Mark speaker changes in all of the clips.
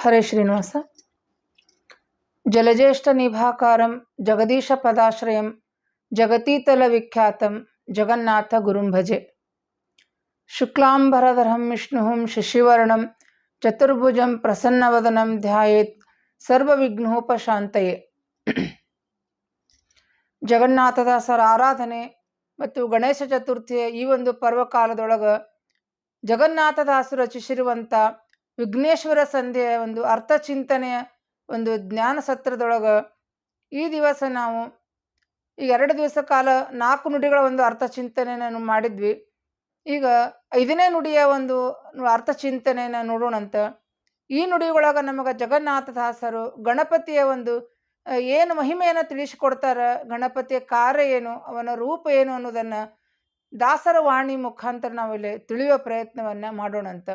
Speaker 1: ಹರೇ ಶ್ರೀನಿವಾಸ. ಜಲಜೇಷ್ಠ ನಿಭಾಕಾರಂ, ಜಗದೀಶ ಪದಾಶ್ರಯಂ, ಜಗತೀತಲ ವಿಖ್ಯಾತಂ, ಜಗನ್ನಾಥ ಗುರುಂಭಜೆ. ಶುಕ್ಲಾಂಬರಧರಂ ವಿಷ್ಣುಂ ಶಶಿವರ್ಣಂ, ಚತುರ್ಭುಜಂ ಪ್ರಸನ್ನವದನಂ ಧ್ಯಾಯೇತ್, ಸರ್ವವಿಘ್ನೋಪಶಾಂತಯೇ. ಜಗನ್ನಾಥದಾಸರ ಆರಾಧನೆ ಮತ್ತು ಗಣೇಶ ಚತುರ್ಥಿಯ ಈ ಒಂದು ಪರ್ವಕಾಲದೊಳಗೆ ಜಗನ್ನಾಥದಾಸರು ರಚಿಸಿರುವಂಥ ವಿಘ್ನೇಶ್ವರ ಸಂಧ್ಯೆ ಒಂದು ಅರ್ಥ ಚಿಂತನೆಯ ಒಂದು ಜ್ಞಾನ ಸತ್ರದೊಳಗೆ ಈ ದಿವಸ ನಾವು ಈ ಎರಡು ದಿವಸ ಕಾಲ ನಾಲ್ಕು ನುಡಿಗಳ ಒಂದು ಅರ್ಥ ಚಿಂತನೆಯನ್ನು ಮಾಡಿದ್ವಿ. ಈಗ ಐದನೇ ನುಡಿಯ ಒಂದು ಅರ್ಥ ಚಿಂತನೆಯನ್ನು ನೋಡೋಣಂತ ಈ ನುಡಿಯೊಳಗೆ ನಮಗೆ ಜಗನ್ನಾಥದಾಸರು ಗಣಪತಿಯ ಒಂದು, ಏನು ಮಹಿಮೆಯನ್ನು ತಿಳಿಸಿಕೊಡ್ತಾರ, ಗಣಪತಿಯ ಕಾರ್ಯ ಏನು, ಅವನ ರೂಪ ಏನು ಅನ್ನೋದನ್ನು ದಾಸರ ವಾಣಿ ಮುಖಾಂತರ ನಾವಿಲ್ಲಿ ತಿಳಿಯುವ ಪ್ರಯತ್ನವನ್ನ ಮಾಡೋಣಂತ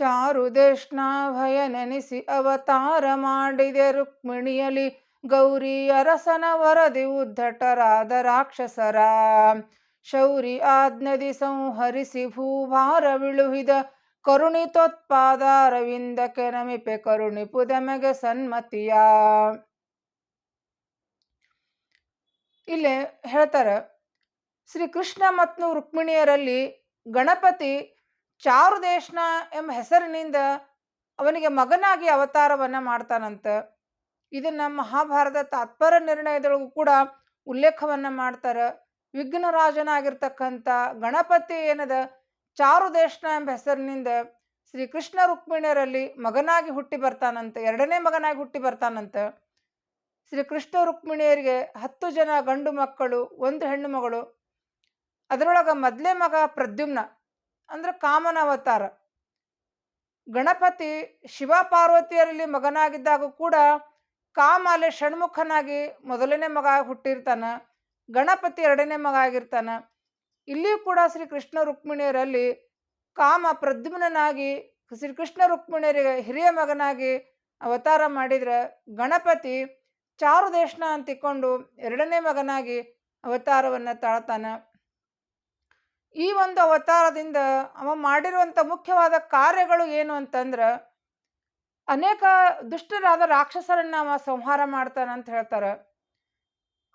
Speaker 1: ಚಾರು ದೇಶ್ನಾಭಯ ನೆನೆಸಿ ಅವತಾರ ಮಾಡಿದೆ ರುಕ್ಮಿಣಿಯಲಿ. ಗೌರಿ ಅರಸನ ವರದಿ ಉದ್ಧಟರಾದ ರಾಕ್ಷಸರ. ಶೌರಿ ಆಜ್ಞದಿ ಸಂಹರಿಸಿ ಭೂಭಾರ ವಿಳುಹಿದ ಕರುಣಿತೋತ್ಪಾದಾರವಿಂದಕ್ಕೆ ಕರುಣಿ ಪುದಮೆಗೆ ಸನ್ಮತಿಯ. ಇಲ್ಲೇ ಹೇಳ್ತಾರೆ ಶ್ರೀ ಕೃಷ್ಣ ಮತ್ತು ರುಕ್ಮಿಣಿಯರಲ್ಲಿ ಗಣಪತಿ ಚಾರುದೇಶನ ಎಂಬ ಹೆಸರಿನಿಂದ ಅವನಿಗೆ ಮಗನಾಗಿ ಅವತಾರವನ್ನ ಮಾಡ್ತಾನಂತ. ಇದನ್ನ ಮಹಾಭಾರತ ತಾತ್ಪರ್ಯ ನಿರ್ಣಯದೊಳಗೂ ಕೂಡ ಉಲ್ಲೇಖವನ್ನ ಮಾಡ್ತಾರೆ. ವಿಘ್ನರಾಜನಾಗಿರ್ತಕ್ಕಂಥ ಗಣಪತಿ ಏನದ, ಚಾರುದೇಶನ ಎಂಬ ಹೆಸರಿನಿಂದ ಶ್ರೀ ಕೃಷ್ಣ ರುಕ್ಮಿಣಿಯರಲ್ಲಿ ಮಗನಾಗಿ ಹುಟ್ಟಿ ಬರ್ತಾನಂತ, ಎರಡನೇ ಮಗನಾಗಿ ಹುಟ್ಟಿ ಬರ್ತಾನಂತ. ಶ್ರೀ ಕೃಷ್ಣ ರುಕ್ಮಿಣಿಯರಿಗೆ ಹತ್ತು ಜನ ಗಂಡು ಮಕ್ಕಳು, ಒಂದು ಹೆಣ್ಣು ಮಗಳು. ಅದರೊಳಗ ಮೊದಲೇ ಮಗ ಪ್ರದ್ಯುಮ್ನ. ಅಂದ್ರೆ ಕಾಮನ ಅವತಾರ. ಗಣಪತಿ ಶಿವ ಪಾರ್ವತಿಯರಲ್ಲಿ ಮಗನಾಗಿದ್ದಾಗ ಕೂಡ ಕಾಮ ಅಲ್ಲಿ ಷಣ್ಮುಖನಾಗಿ ಮೊದಲನೇ ಮಗಾಗಿ ಹುಟ್ಟಿರ್ತಾನ, ಗಣಪತಿ ಎರಡನೇ ಮಗ ಆಗಿರ್ತಾನ. ಇಲ್ಲಿಯೂ ಕೂಡ ಶ್ರೀ ಕೃಷ್ಣ ರುಕ್ಮಿಣಿಯರಲ್ಲಿ ಕಾಮ ಪ್ರದ್ಯುಮ್ನಾಗಿ ಶ್ರೀ ಕೃಷ್ಣ ರುಕ್ಮಿಣಿಯರಿಗೆ ಹಿರಿಯ ಮಗನಾಗಿ ಅವತಾರ ಮಾಡಿದ್ರೆ ಗಣಪತಿ ಚಾರುದೇಶನ ಅಂತಿಕೊಂಡು ಎರಡನೇ ಮಗನಾಗಿ ಅವತಾರವನ್ನು ತಾಳ್ತಾನ. ಈ ಒಂದು ಅವತಾರದಿಂದ ಅವ ಮಾಡಿರುವಂಥ ಮುಖ್ಯವಾದ ಕಾರ್ಯಗಳು ಏನು ಅಂತಂದ್ರೆ, ಅನೇಕ ದುಷ್ಟರಾದ ರಾಕ್ಷಸರನ್ನ ಅವ ಸಂಹಾರ ಮಾಡ್ತಾನ ಅಂತ ಹೇಳ್ತಾರೆ.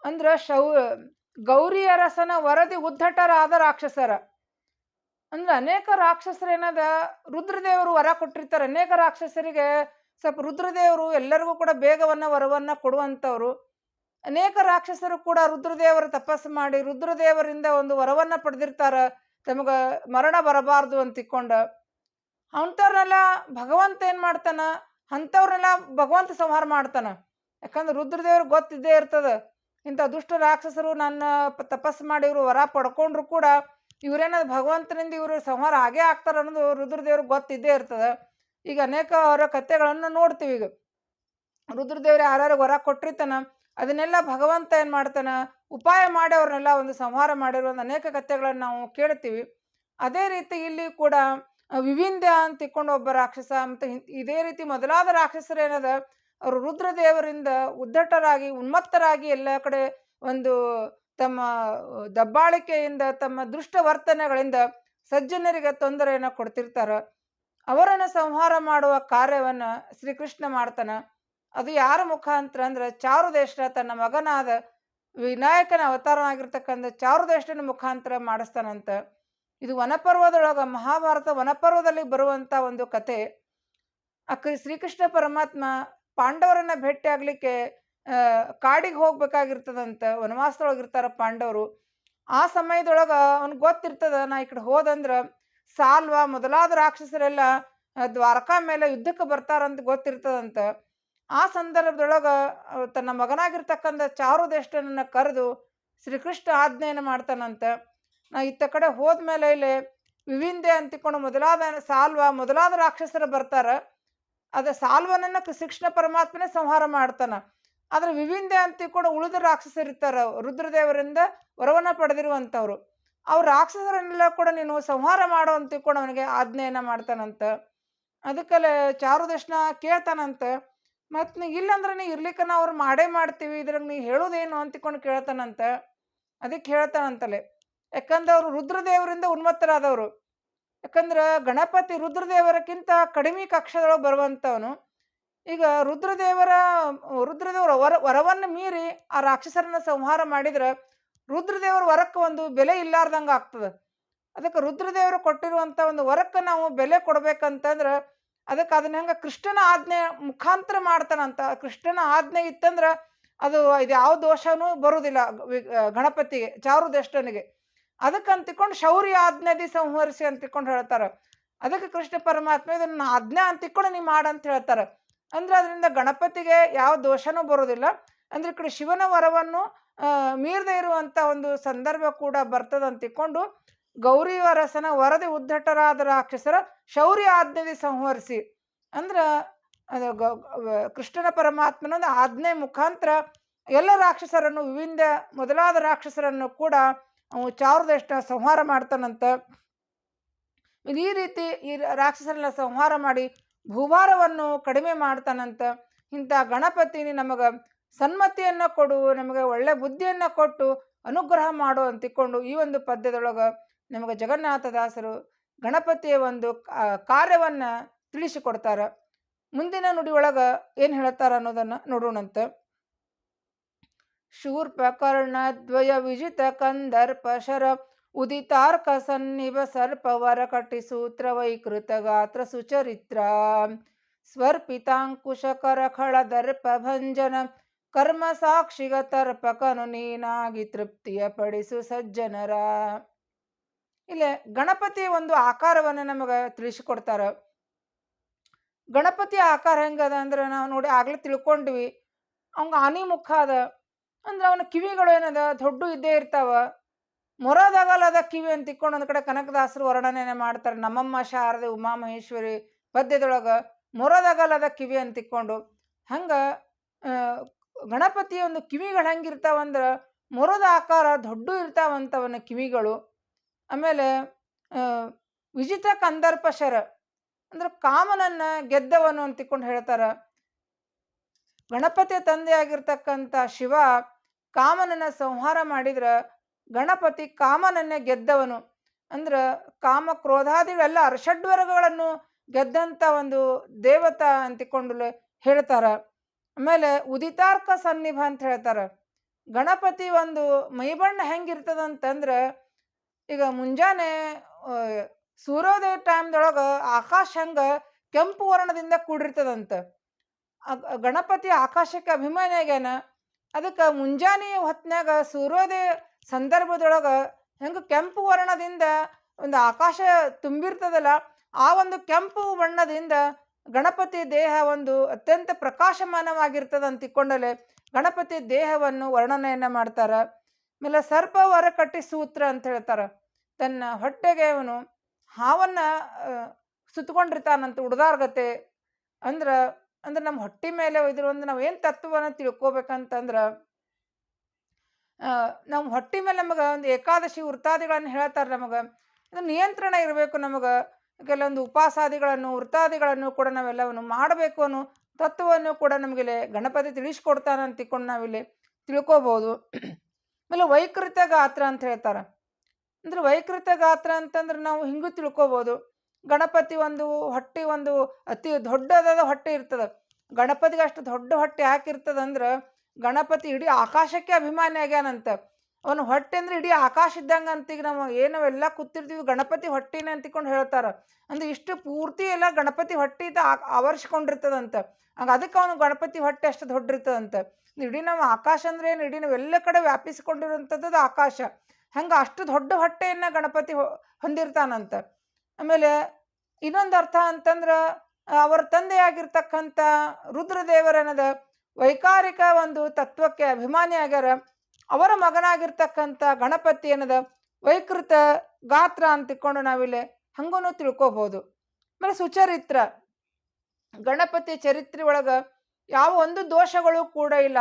Speaker 1: ಅಂದ್ರೆ ಶೌ, ಗೌರಿ ಅರಸನ ವರದಿ ಉದ್ಧಟರಾದ ರಾಕ್ಷಸರ. ಅಂದ್ರೆ ಅನೇಕ ರಾಕ್ಷಸರೇನದ ರುದ್ರದೇವರು ವರ ಕೊಟ್ಟಿರ್ತಾರೆ. ಅನೇಕ ರಾಕ್ಷಸರಿಗೆ ಸ್ವಲ್ಪ ರುದ್ರದೇವರು ಎಲ್ಲರಿಗೂ ಕೂಡ ಬೇಗವನ್ನ ವರವನ್ನ ಕೊಡುವಂಥವ್ರು ಅನೇಕ ರಾಕ್ಷಸರು ಕೂಡ ರುದ್ರದೇವರ ತಪಸ್ಸು ಮಾಡಿ ರುದ್ರದೇವರಿಂದ ಒಂದು ವರವನ್ನ ಪಡೆದಿರ್ತಾರ. ತಮಗ ಮರಣ ಬರಬಾರ್ದು ಅಂತ ತಿಕ್ಕೊಂಡ ಅಂಥವ್ರನ್ನೆಲ್ಲ ಭಗವಂತ ಏನ್ ಮಾಡ್ತಾನ? ಅಂಥವ್ರನ್ನೆಲ್ಲ ಭಗವಂತ ಸಂಹಾರ ಮಾಡ್ತಾನ. ಯಾಕಂದ್ರೆ ರುದ್ರದೇವ್ರಿಗೆ ಗೊತ್ತಿದ್ದೇ ಇರ್ತದ. ಇಂಥ ದುಷ್ಟ ರಾಕ್ಷಸರು ನನ್ನ ತಪಸ್ಸು ಮಾಡಿ ಇವರು ವರ ಪಡ್ಕೊಂಡ್ರು ಕೂಡ ಇವ್ರೇನಾದ್ರು ಭಗವಂತನಿಂದ ಇವರು ಸಂಹಾರ ಆಗೇ ಆಗ್ತಾರ ಅನ್ನೋದು ರುದ್ರದೇವ್ರಿಗೆ ಗೊತ್ತಿದ್ದೇ ಇರ್ತದ. ಈಗ ಅನೇಕ ಅವರ ಕಥೆಗಳನ್ನು ನೋಡ್ತೀವಿ ಈಗ. ರುದ್ರದೇವ್ರು ಯಾರ್ಯಾರು ವರ ಕೊಟ್ಟಿರ್ತಾನ? ಅದನ್ನೆಲ್ಲ ಭಗವಂತ ಏನು ಮಾಡ್ತಾನೆ? ಉಪಾಯ ಮಾಡಿ ಅವ್ರನ್ನೆಲ್ಲ ಒಂದು ಸಂಹಾರ ಮಾಡಿರೋ ಒಂದು ಅನೇಕ ಕಥೆಗಳನ್ನು ನಾವು ಕೇಳ್ತೀವಿ. ಅದೇ ರೀತಿ ಇಲ್ಲಿ ಕೂಡ ವಿವಿಂದ್ಯ ಅಂತ ತಿಕ್ಕೊಂಡು ಒಬ್ಬ ರಾಕ್ಷಸ ಮತ್ತು ಇದೇ ರೀತಿ ಮೊದಲಾದ ರಾಕ್ಷಸರು ಏನದ, ಅವರು ರುದ್ರದೇವರಿಂದ ಉದ್ದಟರಾಗಿ, ಉನ್ಮತ್ತರಾಗಿ ಎಲ್ಲ ಕಡೆ ಒಂದು ತಮ್ಮ ದಬ್ಬಾಳಿಕೆಯಿಂದ, ತಮ್ಮ ದುಷ್ಟ ವರ್ತನೆಗಳಿಂದ ಸಜ್ಜನರಿಗೆ ತೊಂದರೆಯನ್ನು ಕೊಡ್ತಿರ್ತಾರ. ಅವರನ್ನು ಸಂಹಾರ ಮಾಡುವ ಕಾರ್ಯವನ್ನ ಶ್ರೀಕೃಷ್ಣ ಮಾಡ್ತಾನ. ಅದು ಯಾರ ಮುಖಾಂತರ ಅಂದ್ರೆ ಚಾರುದೇಶ ತನ್ನ ಮಗನಾದ ವಿನಾಯಕನ ಅವತಾರನಾಗಿರ್ತಕ್ಕಂಥ ಚಾರುದೇಶನ ಮುಖಾಂತರ ಮಾಡಿಸ್ತಾನಂತ. ಇದು ವನಪರ್ವದೊಳಗ, ಮಹಾಭಾರತ ವನಪರ್ವದಲ್ಲಿ ಬರುವಂತ ಒಂದು ಕತೆ. ಅಕ್ಕ ಶ್ರೀಕೃಷ್ಣ ಪರಮಾತ್ಮ ಪಾಂಡವರನ್ನ ಭೇಟಿ ಆಗ್ಲಿಕ್ಕೆ ಕಾಡಿಗೆ ಹೋಗ್ಬೇಕಾಗಿರ್ತದಂತ, ವನವಾಸದೊಳಗಿರ್ತಾರ ಪಾಂಡವರು. ಆ ಸಮಯದೊಳಗ ಅವ್ನಿಗೆ ಗೊತ್ತಿರ್ತದ, ನಾ ಈ ಕಡೆ ಹೋದಂದ್ರ ಸಾಲ್ವ, ಮೊದಲಾದ ರಾಕ್ಷಸರೆಲ್ಲ ದ್ವಾರಕಾ ಮೇಲೆ ಯುದ್ಧಕ್ಕೆ ಬರ್ತಾರಂತ ಗೊತ್ತಿರ್ತದಂತ. ಆ ಸಂದರ್ಭದೊಳಗೆ ತನ್ನ ಮಗನಾಗಿರ್ತಕ್ಕಂಥ ಚಾರುದೇಷ್ಟನನ್ನು ಕರೆದು ಶ್ರೀಕೃಷ್ಣ ಆಜ್ಞೆಯನ್ನು ಮಾಡ್ತಾನಂತ. ನಾ ಇತ್ತ ಕಡೆ ಹೋದ್ಮೇಲೆ ಇಲ್ಲಿ ವಿವಿಂದೆ ಅಂತಿಕೊಂಡು ಮೊದಲಾದ ಸಾಲ್ವ, ಮೊದಲಾದ ರಾಕ್ಷಸರು ಬರ್ತಾರೆ. ಅದ ಸಾಲ್ವನನ್ನ ಶಿಕ್ಷಣ ಪರಮಾತ್ಮನೇ ಸಂಹಾರ ಮಾಡ್ತಾನೆ. ಆದ್ರೆ ವಿವಿಂದೆ ಅಂತಿಕೊಂಡು ಉಳಿದ ರಾಕ್ಷಸರು ಇರ್ತಾರ, ರುದ್ರದೇವರಿಂದ ವರವನ್ನ ಪಡೆದಿರುವಂಥವ್ರು. ಅವ್ರ ರಾಕ್ಷಸರನ್ನೆಲ್ಲ ಕೂಡ ನೀನು ಸಂಹಾರ ಮಾಡೋ ಅಂತಿಕೊಂಡು ಅವನಿಗೆ ಆಜ್ಞೆಯನ್ನ ಮಾಡ್ತಾನಂತ. ಅದಕ್ಕಲ್ಲೇ ಚಾರುದರ್ಶನ ಕೇಳ್ತಾನಂತ. ಮತ್ತು ನೀ ಇಲ್ಲಂದ್ರೆ ನೀ ಇರ್ಲಿಕ್ಕೆ ನಾವು ಅವ್ರು ಮಾಡೇ ಮಾಡ್ತೀವಿ, ಇದ್ರಾಗ ನೀ ಹೇಳೋದೇನು ಅಂತಿಕೊಂಡು ಕೇಳ್ತಾನಂತ. ಅದಕ್ಕೆ ಹೇಳ್ತಾನಂತಲೆ. ಯಾಕಂದ್ರೆ ಅವರು ರುದ್ರದೇವರಿಂದ ಉನ್ಮತ್ತರಾದವರು. ಯಾಕಂದ್ರೆ ಗಣಪತಿ ರುದ್ರದೇವರಕ್ಕಿಂತ ಕಡಿಮೆ ಕಕ್ಷದೊಳಗೆ ಬರುವಂಥವನು ಈಗ ರುದ್ರದೇವರ ರುದ್ರದೇವರ ವರ, ವರವನ್ನು ಮೀರಿ ಆ ರಾಕ್ಷಸರನ್ನ ಸಂಹಾರ ಮಾಡಿದ್ರೆ ರುದ್ರದೇವರ ವರಕ್ಕೆ ಒಂದು ಬೆಲೆ ಇಲ್ಲಾರ್ದಂಗೆ ಆಗ್ತದೆ. ಅದಕ್ಕೆ ರುದ್ರದೇವರು ಕೊಟ್ಟಿರುವಂಥ ಒಂದು ವರಕ್ಕೆ ನಾವು ಬೆಲೆ ಕೊಡ್ಬೇಕಂತಂದ್ರೆ ಅದಕ್ಕೆ ಅದನ್ನ ಹೆಂಗೆ ಕೃಷ್ಣನ ಆಜ್ಞೆ ಮುಖಾಂತರ ಮಾಡ್ತಾನಂತ. ಕೃಷ್ಣನ ಆಜ್ಞೆ ಇತ್ತಂದ್ರೆ ಅದು ಇದು ಯಾವ ದೋಷನೂ ಬರುವುದಿಲ್ಲ ಗಣಪತಿಗೆ, ಚಾರುದಷ್ಟನಿಗೆ. ಅದಕ್ಕೆ ಅಂತಿಕೊಂಡು ಶೌರ್ಯ ಆಜ್ಞೆದಿ ಸಂಹರಿಸಿ ಅಂತಿಕೊಂಡು ಹೇಳ್ತಾರೆ. ಅದಕ್ಕೆ ಕೃಷ್ಣ ಪರಮಾತ್ಮ ಇದನ್ನ ಆಜ್ಞೆ ಅಂತಿಕೊಂಡು ನೀ ಮಾಡಂತ ಹೇಳ್ತಾರೆ. ಅಂದ್ರೆ ಅದರಿಂದ ಗಣಪತಿಗೆ ಯಾವ ದೋಷನೂ ಬರೋದಿಲ್ಲ. ಅಂದ್ರೆ ಈ ಕಡೆ ಶಿವನ ವರವನ್ನು ಮೀರದೆ ಇರುವಂತ ಒಂದು ಸಂದರ್ಭ ಕೂಡ ಬರ್ತದೆ ಅಂತಿಕೊಂಡು ಗೌರಿ ವರಸನ ವರದಿ ಉದ್ಧಟರಾದ ರಾಕ್ಷಸರ ಶೌರ್ಯ ಆಜ್ಞೆಗೆ ಸಂಹರಿಸಿ. ಅಂದ್ರ ಅದು ಕೃಷ್ಣನ ಪರಮಾತ್ಮನ ಆಜ್ಞೆ ಮುಖಾಂತರ ಎಲ್ಲ ರಾಕ್ಷಸರನ್ನು ವಿವಿಧ ಮೊದಲಾದ ರಾಕ್ಷಸರನ್ನು ಕೂಡ ಚಾರುದಷ್ಟ ಸಂಹಾರ ಮಾಡ್ತಾನಂತ. ಈ ರೀತಿ ಈ ರಾಕ್ಷಸರನ್ನ ಸಂಹಾರ ಮಾಡಿ ಭೂಭಾರವನ್ನು ಕಡಿಮೆ ಮಾಡ್ತಾನಂತ. ಇಂಥ ಗಣಪತಿನಿ ನಮಗೆ ಸನ್ಮತಿಯನ್ನು ಕೊಡು, ನಮಗೆ ಒಳ್ಳೆ ಬುದ್ಧಿಯನ್ನು ಕೊಟ್ಟು, ಅನುಗ್ರಹ ಮಾಡು ಅಂತಿಕೊಂಡು ಈ ಒಂದು ಪದ್ಯದೊಳಗೆ ನಮಗೆ ಜಗನ್ನಾಥದಾಸರು ಗಣಪತಿಯ ಒಂದು ಕಾರ್ಯವನ್ನ ತಿಳಿಸಿಕೊಡ್ತಾರ. ಮುಂದಿನ ನುಡಿ ಏನ್ ಹೇಳ್ತಾರ ಅನ್ನೋದನ್ನ ನೋಡೋಣಂತೆ. ದ್ವಯ ವಿಜಿತ ಕಂದರ್ಪ ಶರ ಉದಿತಾರ್ಕ ಸನ್ನಿವ ಸರ್ಪ ಕಟ್ಟಿ ಸೂತ್ರ ವೈಕೃತ ಗಾತ್ರ ಸುಚರಿತ್ರ. ಸ್ವರ್ಪಿತಾಂಕುಶ ಕರಖಳ ದರ್ಪ ಭಂಜನ ಕರ್ಮ ಸಾಕ್ಷಿಗ ತರ್ಪಕನು ನೀನಾಗಿ ತೃಪ್ತಿಯ ಪಡಿಸು ಸಜ್ಜನರ. ಇಲ್ಲೇ ಗಣಪತಿ ಒಂದು ಆಕಾರವನ್ನು ನಮಗೆ ತಿಳಿಸಿಕೊಡ್ತಾರ. ಗಣಪತಿ ಆಕಾರ ಹೆಂಗದ ಅಂದ್ರೆ ನಾವು ನೋಡಿ ಆಗ್ಲೇ ತಿಳ್ಕೊಂಡ್ವಿ. ಅವಂಗ ಆನಿ ಮುಖ ಅದ, ಅಂದ್ರೆ ಅವನ ಕಿವಿಗಳು ಏನದ ದೊಡ್ಡ ಇದ್ದೇ ಇರ್ತಾವ. ಮೊರದಾಗಲ್ಲದ ಕಿವಿ ಅಂತ ಇಕ್ಕೊಂಡು ಒಂದ್ ಕಡೆ ಕನಕದಾಸರು ವರ್ಣನೆ ಮಾಡ್ತಾರೆ. ನಮ್ಮಮ್ಮ ಶಾರದೆ ಉಮಾ ಮಹೇಶ್ವರಿ ಪದ್ಯದೊಳಗ ಮೊರದಾಗಲ್ಲದ ಕಿವಿ ಅಂತ ಇಕ್ಕೊಂಡು ಹಂಗ ಗಣಪತಿ ಒಂದು ಕಿವಿಗಳು ಹೆಂಗಿರ್ತಾವಂದ್ರ ಮೊರದ ಆಕಾರ ದೊಡ್ಡ ಇರ್ತಾವಂತವನ ಕಿವಿಗಳು. ಆಮೇಲೆ ವಿಜಿತ ಕಂದರ್ಪ ಶರ ಅಂದ್ರೆ ಕಾಮನನ್ನ ಗೆದ್ದವನು ಅಂತ ತಿಳ್ಕೊಂಡು ಹೇಳ್ತಾರ. ಗಣಪತಿಯ ತಂದೆಯಾಗಿರ್ತಕ್ಕಂಥ ಶಿವ ಕಾಮನನ್ನ ಸಂಹಾರ ಮಾಡಿದ್ರ ಗಣಪತಿ ಕಾಮನನ್ನೇ ಗೆದ್ದವನು. ಅಂದ್ರ ಕಾಮ ಕ್ರೋಧಾದಿಗಳೆಲ್ಲ ಅರ್ಷಡ್ವರ್ಗಗಳನ್ನು ಗೆದ್ದಂತ ಒಂದು ದೇವತಾ ಅಂತಿಕೊಂಡು ಹೇಳ್ತಾರ. ಆಮೇಲೆ ಉದಿತಾರ್ಕ ಸನ್ನಿಭ ಅಂತ ಹೇಳ್ತಾರ. ಗಣಪತಿ ಒಂದು ಮೈಬಣ್ಣ ಹೆಂಗಿರ್ತದಂತಂದ್ರ ಈಗ ಮುಂಜಾನೆ ಸೂರ್ಯೋದಯ ಟೈಮ್ದೊಳಗೆ ಆಕಾಶ ಹೆಂಗೆ ಕೆಂಪು ವರ್ಣದಿಂದ ಕೂಡಿರ್ತದಂತ. ಗಣಪತಿ ಆಕಾಶಕ್ಕೆ ಅಭಿಮಾನಿ ಅದಕ್ಕೆ ಮುಂಜಾನೆ ಹೊತ್ನ್ಯಾಗ ಸೂರ್ಯೋದಯ ಸಂದರ್ಭದೊಳಗೆ ಹೆಂಗೆ ಕೆಂಪು ವರ್ಣದಿಂದ ಒಂದು ಆಕಾಶ ತುಂಬಿರ್ತದಲ್ಲ, ಆ ಒಂದು ಕೆಂಪು ಬಣ್ಣದಿಂದ ಗಣಪತಿ ದೇಹ ಒಂದು ಅತ್ಯಂತ ಪ್ರಕಾಶಮಾನವಾಗಿರ್ತದಂತಿಕೊಂಡಲೆ ಗಣಪತಿ ದೇಹವನ್ನು ವರ್ಣನೆಯನ್ನ ಮಾಡ್ತಾರ. ಆಮೇಲೆ ಸರ್ಪ ವರ ಕಟ್ಟಿ ಸೂತ್ರ ಅಂತ ಹೇಳ್ತಾರೆ. ತನ್ನ ಹೊಟ್ಟೆಗೆ ಅವನು ಹಾವನ್ನ ಸುತ್ತಕೊಂಡಿರ್ತಾನಂತ ಉಡ್ದಾರ್ಗತೆ ಅಂದ್ರ, ಅಂದ್ರೆ ನಮ್ಮ ಹೊಟ್ಟಿ ಮೇಲೆ ಇದ್ರ ಒಂದು ನಾವು ಏನು ತತ್ವವನ್ನು ತಿಳ್ಕೊಬೇಕಂತಂದ್ರ ನಮ್ಮ ಹೊಟ್ಟಿ ಮೇಲೆ ನಮಗೆ ಒಂದು ಏಕಾದಶಿ ವೃತ್ತಾದಿಗಳನ್ನು ಹೇಳ್ತಾರೆ ನಮಗೆ. ಅದು ನಿಯಂತ್ರಣ ಇರಬೇಕು ನಮಗೆ. ಕೆಲವೊಂದು ಉಪಾಸಾದಿಗಳನ್ನು, ವೃತ್ತಾದಿಗಳನ್ನು ಕೂಡ ನಾವೆಲ್ಲವನ್ನು ಮಾಡಬೇಕು ಅನ್ನೋ ತತ್ವವನ್ನು ಕೂಡ ನಮಗಿಲ್ಲಿ ಗಣಪತಿ ತಿಳಿಸ್ಕೊಡ್ತಾನೆ ಅಂತ ತಿಳ್ಕೊಂಡು ನಾವಿಲ್ಲಿ ತಿಳ್ಕೊಬೋದು. ಆಮೇಲೆ ವೈಕೃತ ಗಾತ್ರ ಅಂತ ಹೇಳ್ತಾರೆ. ಅಂದ್ರೆ ವೈಕೃತ ಗಾತ್ರ ಅಂತಂದ್ರೆ ನಾವು ಹಿಂಗೂ ತಿಳ್ಕೊಬೋದು. ಗಣಪತಿ ಒಂದು ಹೊಟ್ಟೆ ಒಂದು ಅತಿ ದೊಡ್ಡದಾದ ಹೊಟ್ಟೆ ಇರ್ತದೆ. ಗಣಪತಿಗೆ ಅಷ್ಟು ದೊಡ್ಡ ಹೊಟ್ಟೆ ಅಂದ್ರೆ ಗಣಪತಿ ಇಡೀ ಆಕಾಶಕ್ಕೆ ಅಭಿಮಾನಿ ಆಗ್ಯಾನಂತ ಅವನು ಹೊಟ್ಟೆ ಅಂದ್ರೆ ಇಡೀ ಆಕಾಶ ಇದ್ದಂಗೆ ಅಂತ ಈಗ ನಾವು ಏನು ಎಲ್ಲ ಕೂತಿರ್ತೀವಿ, ಗಣಪತಿ ಹೊಟ್ಟಿನ ಅಂತಿಕೊಂಡು ಹೇಳ್ತಾರ. ಅಂದ್ರೆ ಇಷ್ಟು ಪೂರ್ತಿ ಎಲ್ಲ ಗಣಪತಿ ಹೊಟ್ಟೆ ಇದ್ದ ಆವರಿಸ್ಕೊಂಡಿರ್ತದಂತ. ಹಂಗ ಅದಕ್ಕೆ ಅವನು ಗಣಪತಿ ಹೊಟ್ಟೆ ಅಷ್ಟು ದೊಡ್ಡ ಇರ್ತದಂತ ಇಡೀ ನಮ್ಮ ಆಕಾಶ ಅಂದ್ರೆ ಏನು, ಇಡೀ ನಾವು ಎಲ್ಲ ಕಡೆ ವ್ಯಾಪಿಸಿಕೊಂಡಿರುವಂಥದ್ದು ಆಕಾಶ. ಹಂಗೆ ಅಷ್ಟು ದೊಡ್ಡ ಹೊಟ್ಟೆಯನ್ನ ಗಣಪತಿ ಹೊಂದಿರ್ತಾನಂತ. ಆಮೇಲೆ ಇನ್ನೊಂದು ಅರ್ಥ ಅಂತಂದ್ರೆ, ಅವರ ತಂದೆಯಾಗಿರ್ತಕ್ಕಂಥ ರುದ್ರದೇವರನದ ವೈಕಾರಿಕ ಒಂದು ತತ್ವಕ್ಕೆ ಅಭಿಮಾನಿ ಆಗ್ಯಾರ ಅವರ ಮಗನಾಗಿರ್ತಕ್ಕಂಥ ಗಣಪತಿ ಅನ್ನದ ವೈಕೃತ ಗಾತ್ರ ಅಂತ ತಿಳ್ಕೊಂಡು ನಾವಿಲ್ಲಿ ಹಂಗೂ ತಿಳ್ಕೋಬಹುದು ಆಮೇಲೆ ಸುಚರಿತ್ರ. ಗಣಪತಿ ಚರಿತ್ರೆ ಒಳಗೆ ಯಾವ ಒಂದು ದೋಷಗಳು ಕೂಡ ಇಲ್ಲ.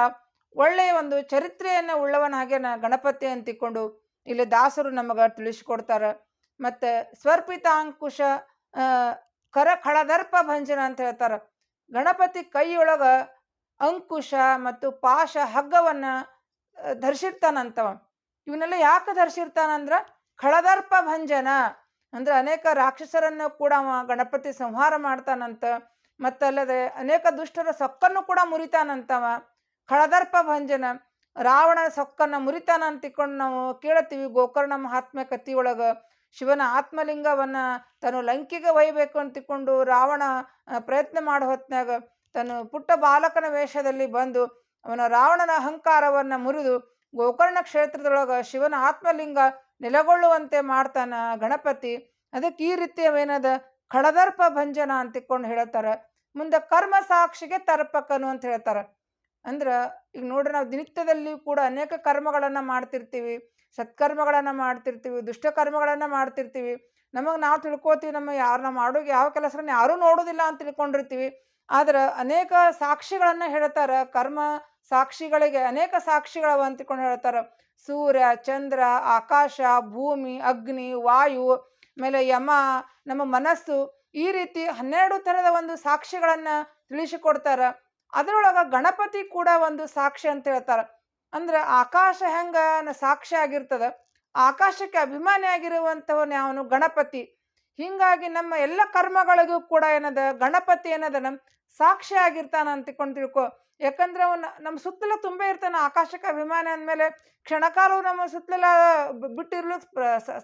Speaker 1: ಒಳ್ಳೆಯ ಒಂದು ಚರಿತ್ರೆಯನ್ನು ಉಳ್ಳವನ ಹಾಗೇನ ಗಣಪತಿ ಅಂತ ತಿಳ್ಕೊಂಡು ಇಲ್ಲಿ ದಾಸರು ನಮಗೆ ತಿಳಿಸಿಕೊಡ್ತಾರೆ. ಮತ್ತು ಸ್ವರ್ಪಿತಾಂಕುಶ ಕರ ಖಳದರ್ಪ ಭಂಜನ ಅಂತ ಹೇಳ್ತಾರೆ. ಗಣಪತಿ ಕೈಯೊಳಗ ಅಂಕುಶ ಮತ್ತು ಪಾಶ ಹಗ್ಗವನ್ನ ಧರಿಸಿರ್ತಾನಂತವ ಇವನ್ನೆಲ್ಲ ಯಾಕೆ ಧರಿಸಿರ್ತಾನಂದ್ರ ಖಳದರ್ಪ ಭಂಜನ ಅಂದ್ರೆ ಅನೇಕ ರಾಕ್ಷಸರನ್ನು ಕೂಡ ಗಣಪತಿ ಸಂಹಾರ ಮಾಡ್ತಾನಂತ ಮತ್ತಲ್ಲದೆ ಅನೇಕ ದುಷ್ಟರ ಸೊಕ್ಕನ್ನು ಕೂಡ ಮುರಿತಾನಂತವ. ಖಳದರ್ಪ ಭಂಜನ ರಾವಣನ ಸೊಕ್ಕನ್ನು ಮುರಿತಾನ ಅಂತ ತಿಳ್ಕೊಂಡು ನಾವು ಕೇಳತ್ತೀವಿ ಗೋಕರ್ಣ ಮಹಾತ್ಮೆ ಕಥೆಯೊಳಗ ಶಿವನ ಆತ್ಮಲಿಂಗವನ್ನ ತಾನು ಲಂಕಿಗೆ ಒಯ್ಯಬೇಕು ಅಂತ ರಾವಣ ಪ್ರಯತ್ನ ಮಾಡೋ ಹೊತ್ನ್ಯಾಗ ತನ್ನ ಪುಟ್ಟ ಬಾಲಕನ ವೇಷದಲ್ಲಿ ಬಂದು ಅವನ ರಾವಣನ ಅಹಂಕಾರವನ್ನ ಮುರಿದು ಗೋಕರ್ಣ ಕ್ಷೇತ್ರದೊಳಗೆ ಶಿವನ ಆತ್ಮಲಿಂಗ ನೆಲೆಗೊಳ್ಳುವಂತೆ ಮಾಡ್ತಾನ ಗಣಪತಿ. ಅದಕ್ಕೆ ಈ ರೀತಿ ಅವೇನದ ಖಡದರ್ಪ ಭಂಜನ ಅಂತ ತಿಳ್ಕೊಂಡು ಹೇಳ್ತಾರ. ಮುಂದೆ ಕರ್ಮ ಸಾಕ್ಷಿಗೆ ತರ್ಪಕನು ಅಂತ ಹೇಳ್ತಾರ. ಅಂದ್ರ ಈಗ ನೋಡ್ರಿ ನಾವು ದಿನಿತ್ಯದಲ್ಲಿ ಕೂಡ ಅನೇಕ ಕರ್ಮಗಳನ್ನು ಮಾಡ್ತಿರ್ತೀವಿ. ಸತ್ಕರ್ಮಗಳನ್ನು ಮಾಡ್ತಿರ್ತೀವಿ, ದುಷ್ಟ ಕರ್ಮಗಳನ್ನ ಮಾಡ್ತಿರ್ತೀವಿ. ನಮಗೆ ನಾವು ತಿಳ್ಕೊತೀವಿ ನಮ್ಮ ಯಾರನ್ನ ಮಾಡೋ ಯಾವ ಕೆಲಸನ ಯಾರೂ ನೋಡೋದಿಲ್ಲ ಅಂತ ತಿಳ್ಕೊಂಡಿರ್ತೀವಿ. ಆದ್ರೆ ಅನೇಕ ಸಾಕ್ಷಿಗಳನ್ನ ಹೇಳ್ತಾರೆ. ಕರ್ಮ ಸಾಕ್ಷಿಗಳಿಗೆ, ಅನೇಕ ಸಾಕ್ಷಿಗಳವ ಅಂತ ಹೇಳ್ತಾರೆ. ಸೂರ್ಯ, ಚಂದ್ರ, ಆಕಾಶ, ಭೂಮಿ, ಅಗ್ನಿ, ವಾಯು ಆಮೇಲೆ ಯಮ, ನಮ್ಮ ಮನಸ್ಸು ಈ ರೀತಿ ಹನ್ನೆರಡು ಥರದ ಒಂದು ಸಾಕ್ಷಿಗಳನ್ನ ತಿಳಿಸಿಕೊಡ್ತಾರ. ಅದರೊಳಗ ಗಣಪತಿ ಕೂಡ ಒಂದು ಸಾಕ್ಷಿ ಅಂತ ಹೇಳ್ತಾರೆ. ಅಂದ್ರೆ ಆಕಾಶ ಹೆಂಗ ಸಾಕ್ಷಿ ಆಗಿರ್ತದ? ಆಕಾಶಕ್ಕೆ ಅಭಿಮಾನಿ ಆಗಿರುವಂಥವನು ಅವನು ಗಣಪತಿ. ಹಿಂಗಾಗಿ ನಮ್ಮ ಎಲ್ಲ ಕರ್ಮಗಳಿಗೂ ಕೂಡ ಏನದ, ಗಣಪತಿ ಏನದ ಸಾಕ್ಷಿ ಆಗಿರ್ತಾನ ಅಂತ ತಿಳ್ಕೊಂಡು ತಿಳ್ಕೊ. ಯಾಕಂದ್ರೆ ಅವನ್ ನಮ್ಮ ಸುತ್ತಲೂ ತುಂಬೇ ಇರ್ತಾನೆ ಆಕಾಶಕ ವಿಮಾನ ಅಂದಮೇಲೆ ಕ್ಷಣಕಾಲವು ನಮ್ಮ ಸುತ್ತಲೆಲ್ಲ ಬಿಟ್ಟಿರಲು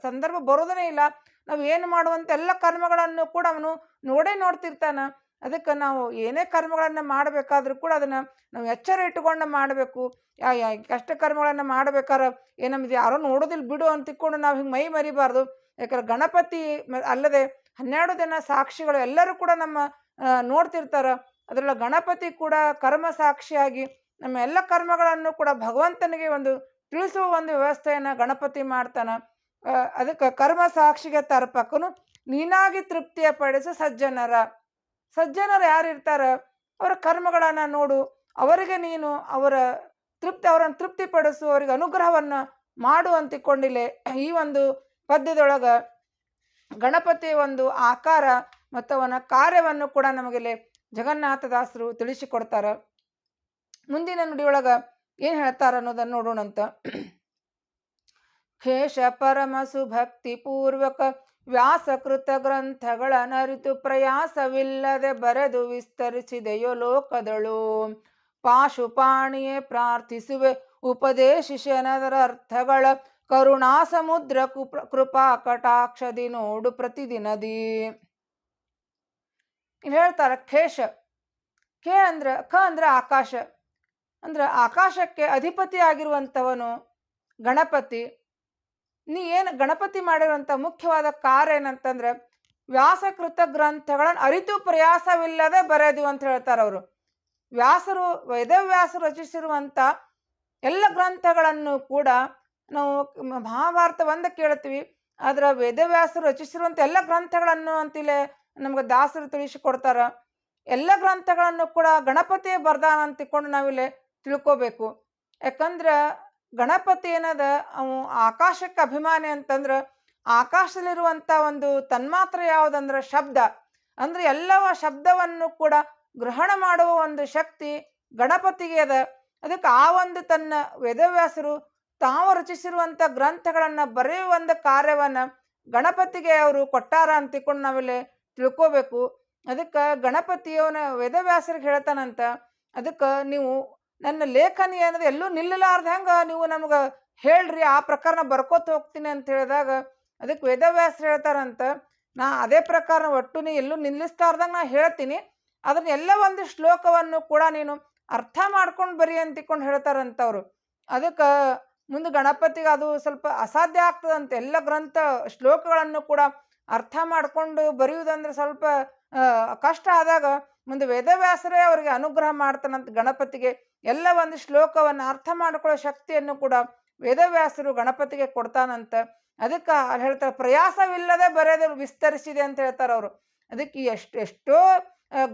Speaker 1: ಸಂದರ್ಭ ಬರೋದನೇ ಇಲ್ಲ. ನಾವು ಏನು ಮಾಡುವಂಥ ಎಲ್ಲ ಕರ್ಮಗಳನ್ನು ಕೂಡ ಅವನು ನೋಡೇ ನೋಡ್ತಿರ್ತಾನ. ಅದಕ್ಕೆ ನಾವು ಏನೇ ಕರ್ಮಗಳನ್ನು ಮಾಡಬೇಕಾದ್ರೂ ಕೂಡ ಅದನ್ನು ನಾವು ಎಚ್ಚರ ಇಟ್ಟುಕೊಂಡು ಮಾಡಬೇಕು. ಯಾ ಯಾ, ಕಷ್ಟ ಕರ್ಮಗಳನ್ನು ಮಾಡಬೇಕಾದ್ರೆ ಏ ನಮ್ದು ಯಾರೋ ನೋಡೋದಿಲ್ಲ ಬಿಡು ಅಂತ ತಿಕ್ಕೊಂಡು ನಾವು ಹಿಂಗೆ ಮೈ ಮರಿಬಾರ್ದು. ಯಾಕಂದ್ರೆ ಗಣಪತಿ ಅಲ್ಲದೆ ಹನ್ನೆರಡು ದಿನ ಸಾಕ್ಷಿಗಳು ಎಲ್ಲರೂ ಕೂಡ ನಮ್ಮ ನೋಡ್ತಿರ್ತಾರ. ಅದರೊಳಗೆ ಗಣಪತಿ ಕೂಡ ಕರ್ಮ ಸಾಕ್ಷಿಯಾಗಿ ನಮ್ಮ ಎಲ್ಲ ಕರ್ಮಗಳನ್ನು ಕೂಡ ಭಗವಂತನಿಗೆ ಒಂದು ತಿಳಿಸುವ ಒಂದು ವ್ಯವಸ್ಥೆಯನ್ನು ಗಣಪತಿ ಮಾಡ್ತಾನ. ಅದಕ್ಕೆ ಕರ್ಮ ಸಾಕ್ಷಿಗೆ ತರ್ಪಕನು ನೀನಾಗಿ ತೃಪ್ತಿಯ ಪಡಿಸು ಸಜ್ಜನರ. ಸಜ್ಜನರು ಯಾರು ಇರ್ತಾರ ಅವರ ಕರ್ಮಗಳನ್ನು ನೋಡು. ಅವರಿಗೆ ನೀನು ಅವರ ತೃಪ್ತಿ, ಅವರನ್ನು ತೃಪ್ತಿಪಡಿಸು, ಅವರಿಗೆ ಅನುಗ್ರಹವನ್ನು ಮಾಡು ಅಂತ ತಿಳ್ಕೊಂಡಿಲೆ ಈ ಒಂದು ಪದ್ಯದೊಳಗೆ ಗಣಪತಿ ಒಂದು ಆಕಾರ ಮತ್ತು ಅವನ ಕಾರ್ಯವನ್ನು ಕೂಡ ನಮಗಿಲ್ಲಿ ಜಗನ್ನಾಥದಾಸರು ತಿಳಿಸಿಕೊಡ್ತಾರ. ಮುಂದಿನ ನುಡಿಯೊಳಗ ಏನು ಹೇಳ್ತಾರ ಅನ್ನೋದನ್ನು ನೋಡೋಣಂತ. ಹೇಷ ಪರಮ ಸುಭಕ್ತಿ ಪೂರ್ವಕ ವ್ಯಾಸಕೃತ ಗ್ರಂಥಗಳ ನರಿತು ಪ್ರಯಾಸವಿಲ್ಲದೆ ಬರೆದು ವಿಸ್ತರಿಸಿದೆಯೋ ಲೋಕದಳು. ಪಾಶುಪಾಣಿಯೇ ಪ್ರಾರ್ಥಿಸುವೆ ಉಪದೇಶಿಸನದರ ಅರ್ಥಗಳ ಕರುಣಾ ಸಮುದ್ರ ಕೃಪಾ ಕಟಾಕ್ಷದಿ ನೋಡು ಪ್ರತಿದಿನದಿ. ಇಲ್ಲಿ ಹೇಳ್ತಾರೆ ಖೇಶ ಖೇ ಅಂದ್ರೆ ಖ ಅಂದ್ರೆ ಆಕಾಶ. ಅಂದ್ರೆ ಆಕಾಶಕ್ಕೆ ಅಧಿಪತಿ ಆಗಿರುವಂಥವನು ಗಣಪತಿ. ನೀ ಏನು ಗಣಪತಿ ಮಾಡಿರುವಂಥ ಮುಖ್ಯವಾದ ಕಾರ್ಯ ಏನಂತಂದ್ರೆ, ವ್ಯಾಸಕೃತ ಗ್ರಂಥಗಳನ್ನು ಅರಿತು ಪ್ರಯಾಸವಿಲ್ಲದೆ ಬರೆದು ಅಂತ ಹೇಳ್ತಾರೆ ಅವರು. ವ್ಯಾಸರು ವೇದವ್ಯಾಸರು ರಚಿಸಿರುವಂಥ ಎಲ್ಲ ಗ್ರಂಥಗಳನ್ನು ಕೂಡ ನಾವು ಮ- ಮಹಾಭಾರತ ಒಂದ ಕೇಳ್ತೀವಿ. ಆದ್ರೆ ವೇದವ್ಯಾಸರು ರಚಿಸಿರುವಂಥ ಎಲ್ಲ ಗ್ರಂಥಗಳನ್ನು ಅಂತಿಲೆ ನಮ್ಗೆ ದಾಸರು ತಿಳಿಸಿಕೊಡ್ತಾರ ಎಲ್ಲ ಗ್ರಂಥಗಳನ್ನು ಕೂಡ ಗಣಪತಿಯೇ ಬರ್ದಾನ ಅಂತ ತಿಳ್ಕೊಂಡು ನಾವಿಲ್ಲಿ ತಿಳ್ಕೊಬೇಕು. ಯಾಕಂದ್ರೆ ಗಣಪತಿ ಏನದ, ಅವು ಆಕಾಶಕ್ಕೆ ಅಭಿಮಾನಿ ಅಂತಂದ್ರೆ ಆಕಾಶದಲ್ಲಿರುವಂಥ ಒಂದು ತನ್ಮಾತ್ರ ಯಾವುದಂದ್ರೆ ಶಬ್ದ. ಅಂದ್ರೆ ಎಲ್ಲವ ಶಬ್ದವನ್ನು ಕೂಡ ಗ್ರಹಣ ಮಾಡುವ ಒಂದು ಶಕ್ತಿ ಗಣಪತಿಗೆ ಅದ. ಅದಕ್ಕೆ ಆ ಒಂದು ತನ್ನ ವೇದವ್ಯಾಸರು ತಾವು ರಚಿಸಿರುವಂಥ ಗ್ರಂಥಗಳನ್ನು ಬರೆಯುವ ಒಂದು ಕಾರ್ಯವನ್ನು ಗಣಪತಿಗೆ ಅವರು ಕೊಟ್ಟಾರ ಅಂತ ನಾವಿಲ್ಲಿ ತಿಳ್ಕೋಬೇಕು. ಅದಕ್ಕೆ ಗಣಪತಿಯವನ ವೇದವ್ಯಾಸರಿಗೆ ಹೇಳ್ತಾನಂತ, ಅದಕ್ಕೆ ನೀವು ನನ್ನ ಲೇಖನಿ ಅನ್ನೋದು ಎಲ್ಲೂ ನಿಲ್ಲಲಾರ್ದ ಹೆಂಗೆ ನೀವು ನಮ್ಗೆ ಹೇಳ್ರಿ, ಆ ಪ್ರಕಾರನ ಬರ್ಕೋತ ಹೋಗ್ತೀನಿ ಅಂತ ಹೇಳಿದಾಗ, ಅದಕ್ಕೆ ವೇದವ್ಯಾಸರು ಹೇಳ್ತಾರಂತ, ನಾ ಅದೇ ಪ್ರಕಾರ ಒಟ್ಟು ನೀ ಎಲ್ಲೂ ನಿಲ್ಲಿಸ್ತಾರ್ದಂಗೆ ನಾ ಹೇಳ್ತೀನಿ, ಅದನ್ನ ಎಲ್ಲ ಒಂದು ಶ್ಲೋಕವನ್ನು ಕೂಡ ನೀನು ಅರ್ಥ ಮಾಡ್ಕೊಂಡು ಬರಿ ಅಂತ ತಿಳ್ಕೊಂಡು ಹೇಳ್ತಾರಂತವ್ರು. ಅದಕ್ಕೆ ಮುಂದೆ ಗಣಪತಿಗೆ ಅದು ಸ್ವಲ್ಪ ಅಸಾಧ್ಯ ಆಗ್ತದಂತೆ ಎಲ್ಲ ಗ್ರಂಥ ಶ್ಲೋಕಗಳನ್ನು ಕೂಡ ಅರ್ಥ ಮಾಡಿಕೊಂಡು ಬರೆಯುವುದಂದ್ರೆ ಸ್ವಲ್ಪ ಕಷ್ಟ ಆದಾಗ ಮುಂದೆ ವೇದವ್ಯಾಸರೇ ಅವರಿಗೆ ಅನುಗ್ರಹ ಮಾಡ್ತಾನಂತ ಗಣಪತಿಗೆ ಎಲ್ಲ ಒಂದು ಶ್ಲೋಕವನ್ನು ಅರ್ಥ ಮಾಡಿಕೊಳ್ಳೋ ಶಕ್ತಿಯನ್ನು ಕೂಡ ವೇದವ್ಯಾಸರು ಗಣಪತಿಗೆ ಕೊಡ್ತಾನಂತ ಅದಕ್ಕೆ ಅಲ್ಲಿ ಹೇಳ್ತಾರೆ, ಪ್ರಯಾಸವಿಲ್ಲದೆ ಬರೆದು ವಿಸ್ತರಿಸಿದೆ ಅಂತ ಹೇಳ್ತಾರೆ ಅವರು. ಅದಕ್ಕೆ ಎಷ್ಟು, ಎಷ್ಟೋ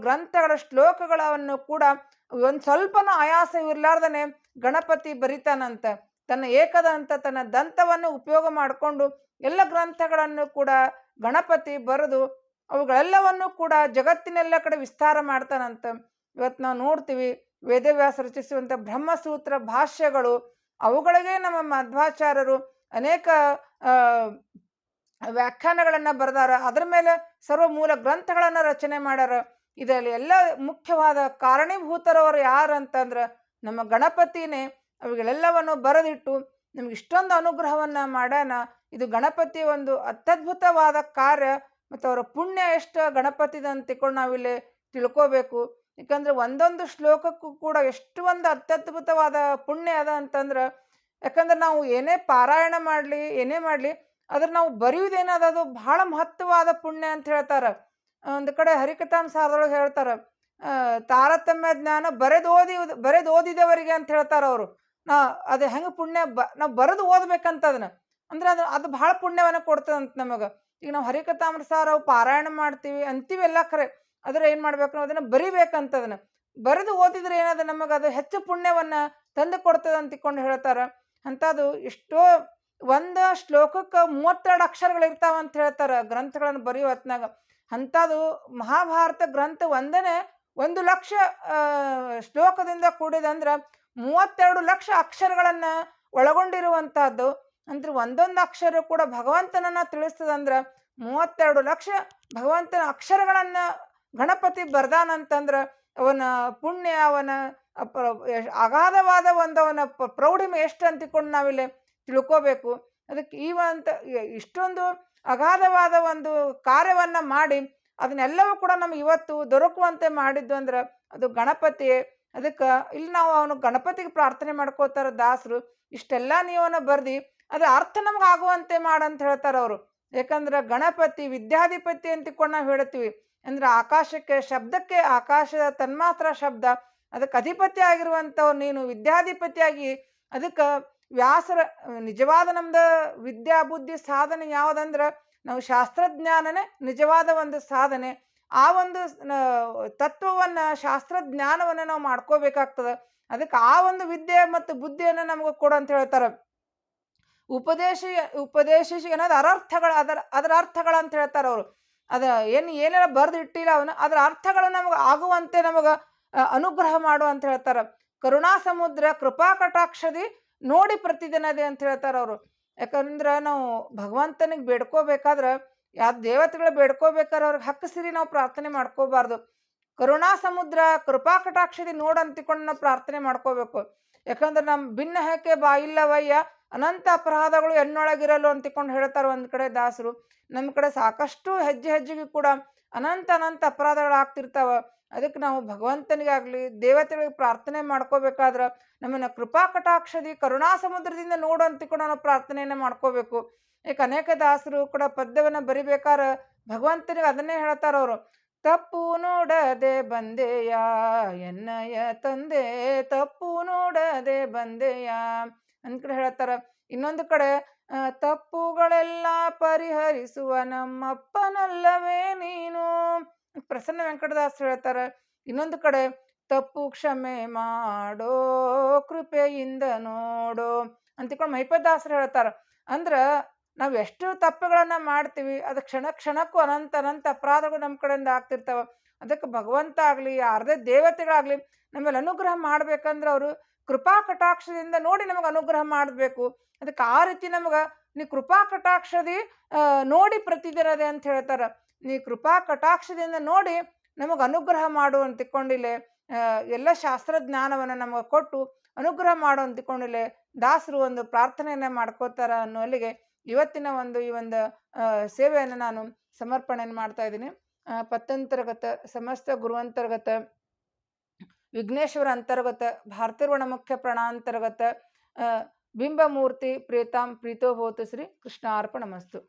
Speaker 1: ಗ್ರಂಥಗಳ ಶ್ಲೋಕಗಳನ್ನು ಕೂಡ ಒಂದು ಸ್ವಲ್ಪನೂ ಆಯಾಸವಿರ್ಲಾರ್ದನೆ ಗಣಪತಿ ಬರಿತಾನಂತ. ತನ್ನ ಏಕದಂತ ತನ್ನ ದಂತವನ್ನು ಉಪಯೋಗ ಮಾಡಿಕೊಂಡು ಎಲ್ಲ ಗ್ರಂಥಗಳನ್ನು ಕೂಡ ಗಣಪತಿ ಬರೆದು ಅವುಗಳೆಲ್ಲವನ್ನು ಕೂಡ ಜಗತ್ತಿನೆಲ್ಲ ಕಡೆ ವಿಸ್ತಾರ ಮಾಡ್ತಾನಂತ ಇವತ್ತು ನಾವು ನೋಡ್ತೀವಿ. ವೇದವ್ಯಾಸ ರಚಿಸುವಂಥ ಬ್ರಹ್ಮಸೂತ್ರ ಭಾಷ್ಯಗಳು ಅವುಗಳಿಗೆ ನಮ್ಮ ಮಧ್ವಾಚಾರ್ಯರು ಅನೇಕ ವ್ಯಾಖ್ಯಾನಗಳನ್ನು ಬರೆದಾರ. ಅದ್ರ ಮೇಲೆ ಸರ್ವ ಮೂಲ ಗ್ರಂಥಗಳನ್ನು ರಚನೆ ಮಾಡ್ಯಾರ. ಇದರಲ್ಲಿ ಎಲ್ಲ ಮುಖ್ಯವಾದ ಕಾರಣೀಭೂತರವರು ಯಾರು ಅಂತಂದ್ರೆ ನಮ್ಮ ಗಣಪತಿನೇ. ಅವುಗಳೆಲ್ಲವನ್ನು ಬರೆದಿಟ್ಟು ನಮ್ಗೆ ಇಷ್ಟೊಂದು ಅನುಗ್ರಹವನ್ನು ಮಾಡ್ಯಾನ. ಇದು ಗಣಪತಿ ಒಂದು ಅತ್ಯದ್ಭುತವಾದ ಕಾರ್ಯ ಮತ್ತು ಅವರ ಪುಣ್ಯ ಎಷ್ಟು ಗಣಪತಿದ ಅಂತ ತಿಳ್ಕೊಂಡು ನಾವಿಲ್ಲಿ ತಿಳ್ಕೋಬೇಕು. ಯಾಕಂದ್ರೆ ಒಂದೊಂದು ಶ್ಲೋಕಕ್ಕೂ ಕೂಡ ಎಷ್ಟು ಒಂದು ಅತ್ಯದ್ಭುತವಾದ ಪುಣ್ಯ ಅದ ಅಂತಂದ್ರೆ, ಯಾಕಂದ್ರೆ ನಾವು ಏನೇ ಪಾರಾಯಣ ಮಾಡಲಿ, ಏನೇ ಮಾಡಲಿ, ಆದ್ರೆ ನಾವು ಬರೆಯುವುದೇನದ ಅದು ಬಹಳ ಮಹತ್ವವಾದ ಪುಣ್ಯ ಅಂತ ಹೇಳ್ತಾರೆ. ಒಂದು ಕಡೆ ಹರಿಕಥಾಂ ಸಾರದೊಳಗೆ ಹೇಳ್ತಾರೆ ತಾರತಮ್ಯ ಜ್ಞಾನ ಬರೆದು ಓದಿ ಬರೆದು ಓದಿದವರಿಗೆ ಅಂತ ಹೇಳ್ತಾರೆ ಅವರು. ನಾ, ಅದು ಹೆಂಗೆ ಪುಣ್ಯ ಬ, ನಾವು ಬರೆದು ಓದ್ಬೇಕಂತ ಅದನ್ನ ಅಂದ್ರೆ ಅದು ಅದು ಬಹಳ ಪುಣ್ಯವನ್ನು ಕೊಡ್ತದಂತ ನಮಗೆ. ಈಗ ನಾವು ಹರಿಕಥಾಮೃತ ಅವು ಪಾರಾಯಣ ಮಾಡ್ತೀವಿ ಅಂತೀವಿ ಎಲ್ಲ ಖರೆ ಆದ್ರೆ ಏನು ಮಾಡ್ಬೇಕು ಅದನ್ನ ಬರಿಬೇಕಂತ ಅದನ್ನ ಬರೆದು ಓದಿದ್ರೆ ಏನದ ನಮಗೆ ಅದು ಹೆಚ್ಚು ಪುಣ್ಯವನ್ನ ತಂದು ಕೊಡ್ತದೆ ಅಂತ ಹೇಳ್ತಾರ. ಹೇಳ್ತಾರೆ ಅಂಥದ್ದು ಎಷ್ಟೋ ಒಂದು ಶ್ಲೋಕಕ್ಕೆ ಮೂವತ್ತೆರಡು ಅಕ್ಷರಗಳು ಇರ್ತಾವ ಅಂತ ಹೇಳ್ತಾರೆ ಗ್ರಂಥಗಳನ್ನು ಬರೆಯೋ ಹೊತ್ನಾಗ. ಅಂಥದ್ದು ಮಹಾಭಾರತ ಗ್ರಂಥ ಒಂದನೇ ಒಂದು ಲಕ್ಷ ಶ್ಲೋಕದಿಂದ ಕೂಡಿದಂದ್ರೆ ಮೂವತ್ತೆರಡು ಲಕ್ಷ ಅಕ್ಷರಗಳನ್ನು ಒಳಗೊಂಡಿರುವಂತಹದ್ದು ಅಂದ್ರೆ ಒಂದೊಂದು ಅಕ್ಷರ ಕೂಡ ಭಗವಂತನನ್ನ ತಿಳಿಸ್ತದಂದ್ರೆ ಮೂವತ್ತೆರಡು ಲಕ್ಷ ಭಗವಂತನ ಅಕ್ಷರಗಳನ್ನ ಗಣಪತಿ ಬರ್ದಾನಂತಂದ್ರೆ ಅವನ ಪುಣ್ಯ, ಅವನ ಅಗಾಧವಾದ ಒಂದು ಅವನ ಪ್ರೌಢಿಮೆ ಎಷ್ಟು ಅಂತಿಕೊಂಡು ನಾವಿಲ್ಲಿ ತಿಳ್ಕೋಬೇಕು. ಅದಕ್ಕೆ ಈ ಒಂದು ಇಷ್ಟೊಂದು ಅಗಾಧವಾದ ಒಂದು ಕಾರ್ಯವನ್ನ ಮಾಡಿ ಅದನ್ನೆಲ್ಲವೂ ಕೂಡ ನಮ್ಗೆ ಇವತ್ತು ದೊರಕುವಂತೆ ಮಾಡಿದ್ದು ಅಂದ್ರೆ ಅದು ಗಣಪತಿ ಅದಕ್ಕೆ ಇಲ್ಲಿ ನಾವು ಅವನು ಗಣಪತಿಗೆ ಪ್ರಾರ್ಥನೆ ಮಾಡ್ಕೋತಾರ ದಾಸರು, ಇಷ್ಟೆಲ್ಲ ನೀವನ್ನ ಬರ್ದಿ ಅದು ಅರ್ಥ ನಮ್ಗೆ ಆಗುವಂತೆ ಮಾಡಂತ ಹೇಳ್ತಾರೆ ಅವರು. ಯಾಕಂದ್ರೆ ಗಣಪತಿ, ವಿದ್ಯಾಧಿಪತಿ ಅಂತ ತಿಳ್ಕೊಂಡು ನಾವು ಹೇಳ್ತೀವಿ. ಅಂದ್ರೆ ಆಕಾಶಕ್ಕೆ, ಶಬ್ದಕ್ಕೆ ಆಕಾಶದ ತನ್ಮಾತ್ರ ಶಬ್ದ. ಅದಕ್ಕೆ ಅಧಿಪತಿ ಆಗಿರುವಂಥವ್ರು ನೀನು ವಿದ್ಯಾಧಿಪತಿಯಾಗಿ. ಅದಕ್ಕೆ ವ್ಯಾಸರ, ನಿಜವಾದ ನಮ್ದು ವಿದ್ಯಾ ಬುದ್ಧಿ ಸಾಧನೆ ಯಾವುದಂದ್ರೆ ನಾವು ಶಾಸ್ತ್ರಜ್ಞಾನನೇ ನಿಜವಾದ ಒಂದು ಸಾಧನೆ. ಆ ಒಂದು ತತ್ವವನ್ನು, ಶಾಸ್ತ್ರಜ್ಞಾನವನ್ನು ನಾವು ಮಾಡ್ಕೋಬೇಕಾಗ್ತದೆ. ಅದಕ್ಕೆ ಆ ಒಂದು ವಿದ್ಯೆ ಮತ್ತು ಬುದ್ಧಿಯನ್ನು ನಮಗೆ ಕೊಡು ಅಂತ ಹೇಳ್ತಾರೆ. ಉಪದೇಶ ಉಪದೇಶ ಅನ್ನೋದು ಅನರ್ಥಗಳ ಅದರ ಅದರ ಅರ್ಥಗಳು ಅಂತ ಹೇಳ್ತಾರೆ ಅವರು. ಅದ ಏನು, ಏನೆಲ್ಲ ಬರೆದಿಟ್ಟಿಲ್ಲ ಅವನು, ಅದರ ಅರ್ಥಗಳು ನಮಗೆ ಆಗುವಂತೆ ನಮಗೆ ಅನುಗ್ರಹ ಮಾಡು ಅಂತ ಹೇಳ್ತಾರೆ. ಕರುಣಾ ಸಮುದ್ರ ಕೃಪಾ ಕಟಾಕ್ಷದಿ ನೋಡಿ ಪ್ರತಿದಿನದೇ ಅಂತ ಹೇಳ್ತಾರೆ ಅವರು. ಯಾಕಂದ್ರೆ ನಾವು ಭಗವಂತನಿಗೆ ಬೇಡ್ಕೋಬೇಕಾದ್ರೆ ಯಾವ ದೇವತೆಗಳು ಬೇಡ್ಕೋಬೇಕಾದ್ರೆ ಅವ್ರಿಗೆ ಹಕ್ಕಸಿರಿ ನಾವು ಪ್ರಾರ್ಥನೆ ಮಾಡ್ಕೋಬಾರ್ದು. ಕರುಣಾ ಸಮುದ್ರ ಕೃಪಾ ಕಟಾಕ್ಷದಿ ನೋಡು ಅಂತಿಕೊಂಡು ನಾವು ಪ್ರಾರ್ಥನೆ ಮಾಡ್ಕೋಬೇಕು. ಯಾಕಂದ್ರೆ ನಮ್ಮ ಭಿನ್ನ ಹಕ್ಕೆ ಬಾ ಇಲ್ಲವಯ್ಯ ಅನಂತ ಅಪರಾಧಗಳು ಎನ್ನೊಳಗಿರಲು ಅಂತಿಕೊಂಡು ಹೇಳ್ತಾರೆ ಒಂದು ಕಡೆ ದಾಸರು. ನಮ್ಮ ಕಡೆ ಸಾಕಷ್ಟು ಹೆಜ್ಜೆ ಹೆಜ್ಜೆಗೆ ಕೂಡ ಅನಂತ ಅನಂತ ಅಪರಾಧಗಳು ಆಗ್ತಿರ್ತಾವ. ಅದಕ್ಕೆ ನಾವು ಭಗವಂತನಿಗಾಗಲಿ, ದೇವತೆಗಳಿಗೆ ಪ್ರಾರ್ಥನೆ ಮಾಡ್ಕೋಬೇಕಾದ್ರೆ ನಮ್ಮನ್ನು ಕೃಪಾ ಕಟಾಕ್ಷದಿ, ಕರುಣಾ ಸಮುದ್ರದಿಂದ ನೋಡು ಅಂತಿಕೊಂಡು ನಾವು ಪ್ರಾರ್ಥನೆಯನ್ನು ಮಾಡ್ಕೋಬೇಕು. ಯಾಕೆ ಅನೇಕ ದಾಸರು ಕೂಡ ಪದ್ಯವನ್ನು ಬರಿಬೇಕಾದ್ರೆ ಭಗವಂತನಿಗೆ ಅದನ್ನೇ ಹೇಳ್ತಾರೆ ಅವರು ತಪ್ಪು ನೋಡದೆ ಬಂದೆಯ? ಎನ್ನಯ ತಂದೆ, ತಪ್ಪು ನೋಡದೆ ಬಂದೆಯ? ಅಂತ ಹೇಳ್ತಾರ, ಇನ್ನೊಂದು ಕಡೆ ತಪ್ಪುಗಳೆಲ್ಲ ಪರಿಹರಿಸುವ ನಮ್ಮಪ್ಪನಲ್ಲವೇ ನೀನು? ಪ್ರಸನ್ನ ವೆಂಕಟದಾಸರು ಹೇಳ್ತಾರೆ, ಇನ್ನೊಂದು ಕಡೆ, ತಪ್ಪು ಕ್ಷಮೆ ಮಾಡೋ, ಕೃಪೆಯಿಂದ ನೋಡೋ. ಅಂತಿಕೊಂಡು ಮೈಪದಾಸರು ಹೇಳ್ತಾರ, ಅಂದ್ರ ನಾವು ಎಷ್ಟು ತಪ್ಪುಗಳನ್ನ ಮಾಡ್ತೀವಿ, ಅದು ಕ್ಷಣ ಕ್ಷಣಕ್ಕೂ ಅನಂತ ಅನಂತ ಅಪರಾಧಗಳು ನಮ್ಮ ಕಡೆಯಿಂದ ಆಗ್ತಿರ್ತಾವ. ಅದಕ್ಕೆ ಭಗವಂತ ಆಗಲಿ ಯಾರದೇ ದೇವತೆಗಳಾಗಲಿ ನಮ್ಮಲ್ಲಿ ಅನುಗ್ರಹ ಮಾಡ್ಬೇಕಂದ್ರೆ ಅವರು ಕೃಪಾ ಕಟಾಕ್ಷದಿಂದ ನೋಡಿ ನಮಗೆ ಅನುಗ್ರಹ ಮಾಡಬೇಕು. ಅದಕ್ಕೆ ಆ ರೀತಿ ನಮಗೆ ನೀ ಕೃಪಾ ಕಟಾಕ್ಷದಿ ನೋಡಿ ಪ್ರತಿದಿನದೆ ಅಂತ ಹೇಳ್ತಾರ. ನೀ ಕೃಪಾ ಕಟಾಕ್ಷದಿಂದ ನೋಡಿ ನಮಗೆ ಅನುಗ್ರಹ ಮಾಡು ಅಂತ ಎಲ್ಲ ಶಾಸ್ತ್ರ ಶಾಸ್ತ್ರಜ್ಞಾನವನ್ನು ನಮಗೆ ಕೊಟ್ಟು ಅನುಗ್ರಹ ಮಾಡು ಅಂತ ದಾಸರು ಒಂದು ಪ್ರಾರ್ಥನೆಯನ್ನ ಮಾಡ್ಕೋತಾರ ಅನ್ನೋಲ್ಲಿಗೆ ಇವತ್ತಿನ ಒಂದು ಈ ಒಂದು ಸೇವೆಯನ್ನು ನಾನು ಸಮರ್ಪಣೆಯನ್ನು ಮಾಡ್ತಾ ಇದ್ದೀನಿ. ಪತ್ತಂತರ್ಗತ, ಸಮಸ್ತ ಗುರುವಂತರ್ಗತ, ವಿಘ್ನೇಶ್ವರ ಅಂತರ್ಗತ ಭಾರತೀರ್ವಣ ಮುಖ್ಯ ಪ್ರಾಣಾಂತರ್ಗತ ಬಿಂಬಮೂರ್ತಿ ಪ್ರೀತಾಂ ಪ್ರೀತೋ ಭವತು ಶ್ರೀ ಕೃಷ್ಣಾರ್ಪಣಮಸ್ತು.